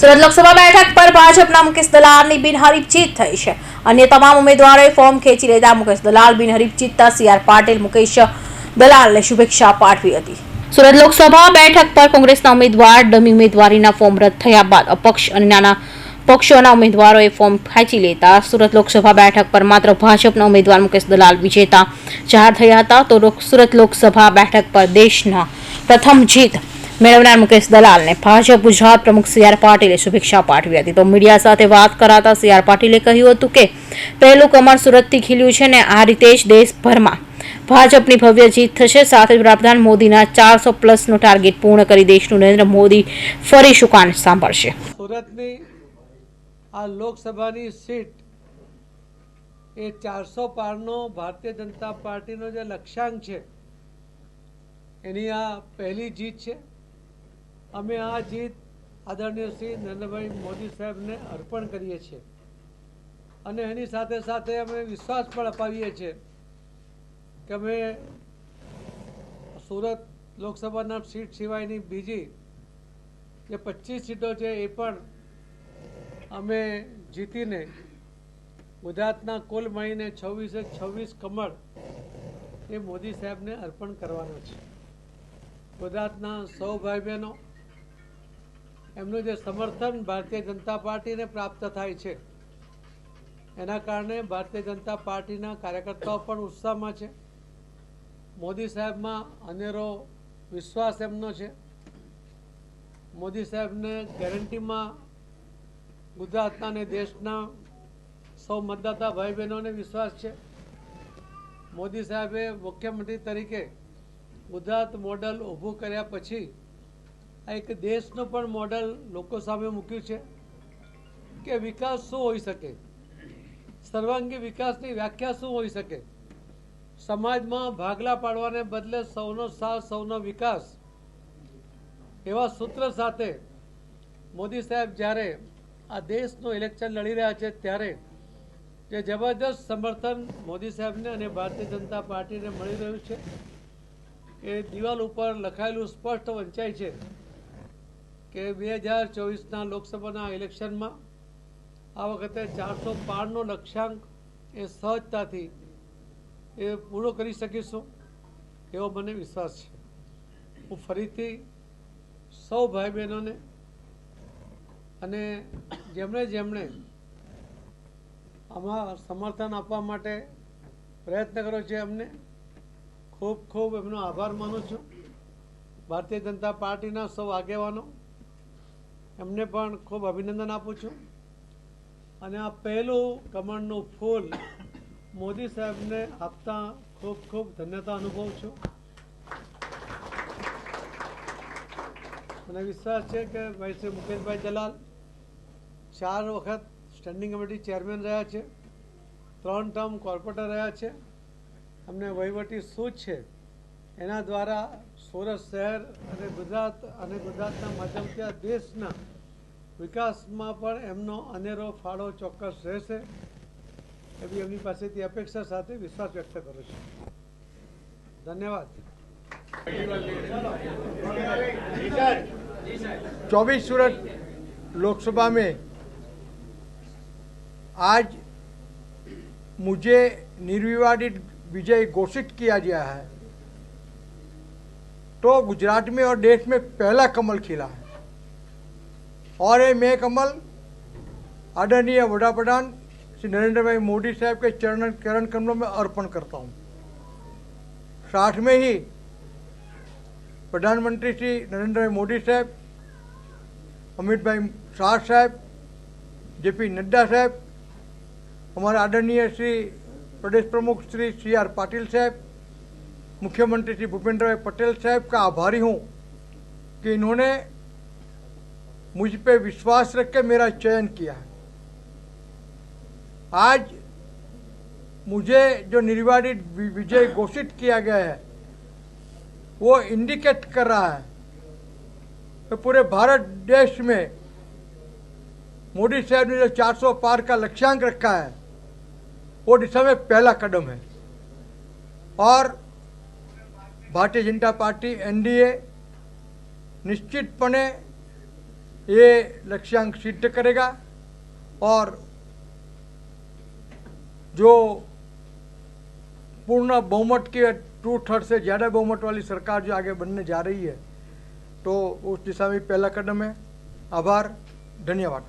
સુરત લોકસભા બેઠક પર ભાજપના મુકેશ દલાલની બિનહરીફ જીત થઈ છે. અન્ય તમામ ઉમેદવારોએ ફોર્મ ખેંચી લેતા મુકેશ દલાલ બિનહરીફ જીતતા સી આર પાટીલ, મુકેશ દલાલને શુભેચ્છા પાઠવી હતી. સુરત લોકસભા બેઠક પર કોંગ્રેસના ઉમેદવાર ડમી ઉમેદવારીના ફોર્મ રદ થયા બાદ અપક્ષ અને નાના પક્ષોના ઉમેદવારોએ ફોર્મ ખેંચી લેતા સુરત લોકસભા બેઠક પર માત્ર ભાજપના ઉમેદવાર મુકેશ દલાલ વિજેતા જાહેર થયા હતા. તો સુરત લોકસભા બેઠક પર દેશના પ્રથમ જીત મેળવનાર મુકેશ દલાલને ભાજપ ગુજરાત પ્રમુખ સી આર પાટીલે શુભેચ્છા પાઠવી હતી. તો મીડિયા સાથે વાત કરાતા સી આર પાટીલે કહ્યું હતું કે, પહેલું કમળ સુરતથી ખીલ્યું છે ને આ રીતે જ દેશભરમાં ભાજપની ભવ્ય જીત થશે. સાથે જ વડાપ્રધાન મોદીના ચારસો પ્લસનો ટાર્ગેટ પૂર્ણ કરી દેશનું નરેન્દ્ર મોદી ફરી શુકાન સાંભળશે. સુરતની આ લોકસભાની સીટ એ ચારસો પારનો ભારતીય જનતા પાર્ટીનો જે લક્ષ્યાંક છે, એની આ પહેલી જીત છે. અમે આ જીત આદરણીય શ્રી નરેન્દ્રભાઈ મોદી સાહેબને અર્પણ કરીએ છીએ. અને એની સાથે સાથે અમે વિશ્વાસ પણ અપાવીએ છીએ કે અમે સુરત લોકસભાના સીટ સિવાયની બીજી જે પચીસ સીટો છે એ પણ અમે જીતીને ગુજરાતના કુલ મળીને છવ્વીસે છવ્વીસ કમળ એ મોદી સાહેબને અર્પણ કરવાનો છે. ગુજરાતના સૌ ભાઈ બહેનો એમનું જે સમર્થન ભારતીય જનતા પાર્ટીને પ્રાપ્ત થાય છે, એના કારણે ભારતીય જનતા પાર્ટીના કાર્યકર્તાઓ પણ ઉત્સાહમાં છે. મોદી સાહેબમાં અનેરો વિશ્વાસ એમનો છે. મોદી સાહેબને ગેરંટીમાં ગુજરાતના અને દેશના સૌ મતદાતા ભાઈ બહેનોને વિશ્વાસ છે. મોદી સાહેબે મુખ્યમંત્રી તરીકે ગુજરાત મોડલ ઊભું કર્યા પછી આ એક દેશનું પણ મોડલ લોકો સામે મૂક્યું છે કે વિકાસ શું હોઈ શકે? સર્વાંગી વિકાસની વ્યાખ્યા શું હોઈ શકે? સમાજમાં ભાગલા પાડવાને બદલે સૌનો સાથ, સૌનો વિકાસ. એવા સૂત્ર સાથે મોદી સાહેબ જ્યારે આ દેશનું ઇલેક્શન લડી રહ્યા છે ત્યારે જે જબરદસ્ત સમર્થન મોદી સાહેબને અને ભારતીય જનતા પાર્ટીને મળી રહ્યું છે, એ દિવાલ ઉપર લખાયેલું સ્પષ્ટ વંચાય છે. કે બે હજાર ચોવીસના લોકસભાના ઇલેક્શનમાં આ વખતે ચારસો પારનો લક્ષ્યાંક એ સહજતાથી એ પૂરો કરી શકીશું એવો મને વિશ્વાસ છે. હું ફરીથી સૌ ભાઈ બહેનોને અને જેમણે જેમણે આમાં સમર્થન આપવા માટે પ્રયત્ન કર્યો છે એમને ખૂબ ખૂબ એમનો આભાર માનું છું. ભારતીય જનતા પાર્ટીના સૌ આગેવાનો એમને પણ ખૂબ અભિનંદન આપું છું. અને આ પહેલું કમળનું ફૂલ મોદી સાહેબને આપતા ખૂબ ખૂબ ધન્યતા અનુભવું છું. મને વિશ્વાસ છે કે ભાઈ શ્રી મુકેશભાઈ દલાલ ચાર વખત સ્ટેન્ડિંગ કમિટી ચેરમેન રહ્યા છે, ત્રણ ટર્મ કોર્પોરેટર રહ્યા છે. અમને વહીવટી શું છે એના દ્વારા સુરત શહેર અને ગુજરાત અને ગુજરાતના માધ્યમથી આ દેશના વિકાસમાં પણ એમનો અનેરો ફાળો ચોક્કસ રહેશે એવી એમની પાસેથી અપેક્ષા સાથે વિશ્વાસ વ્યક્ત કરું છું ધન્યવાદ चौबीस सूरत लोकसभा में आज मुझे निर्विवादित विजय घोषित किया गया है तो गुजरात में और देश में पहला कमल खिला है। और ये मैं कमल आदरणीय वड़ा प्रधान श्री नरेंद्र भाई मोदी साहब के चरण चरण कमलों में अर्पण करता हूँ। साथ में ही प्रधानमंत्री श्री नरेंद्र भाई मोदी साहब, अमित भाई शाह साहब जे पी नड्डा साहब, हमारे आदरणीय श्री प्रदेश प्रमुख श्री सी आर पाटिल साहब मुख्यमंत्री श्री भूपेंद्र भाई पटेल साहब का आभारी हूँ कि इन्होंने मुझ पे विश्वास रख के मेरा चयन किया है। आज मुझे जो निर्वाचित विजय घोषित किया गया है, वो इंडिकेट कर रहा है कि पूरे भारत देश में मोदी साहब ने जो 400 पार का लक्ष्यांक रखा है, वो दिशा में पहला कदम है। और भारतीय जनता पार्टी, एनडीए, निश्चितपणे ये लक्ष्यांक सिद्ध करेगा और जो पूर्ण बहुमत के टू थर्ड से ज़्यादा बहुमत वाली सरकार जो आगे बनने जा रही है तो उस दिशा में पहला कदम है। आभार, धन्यवाद।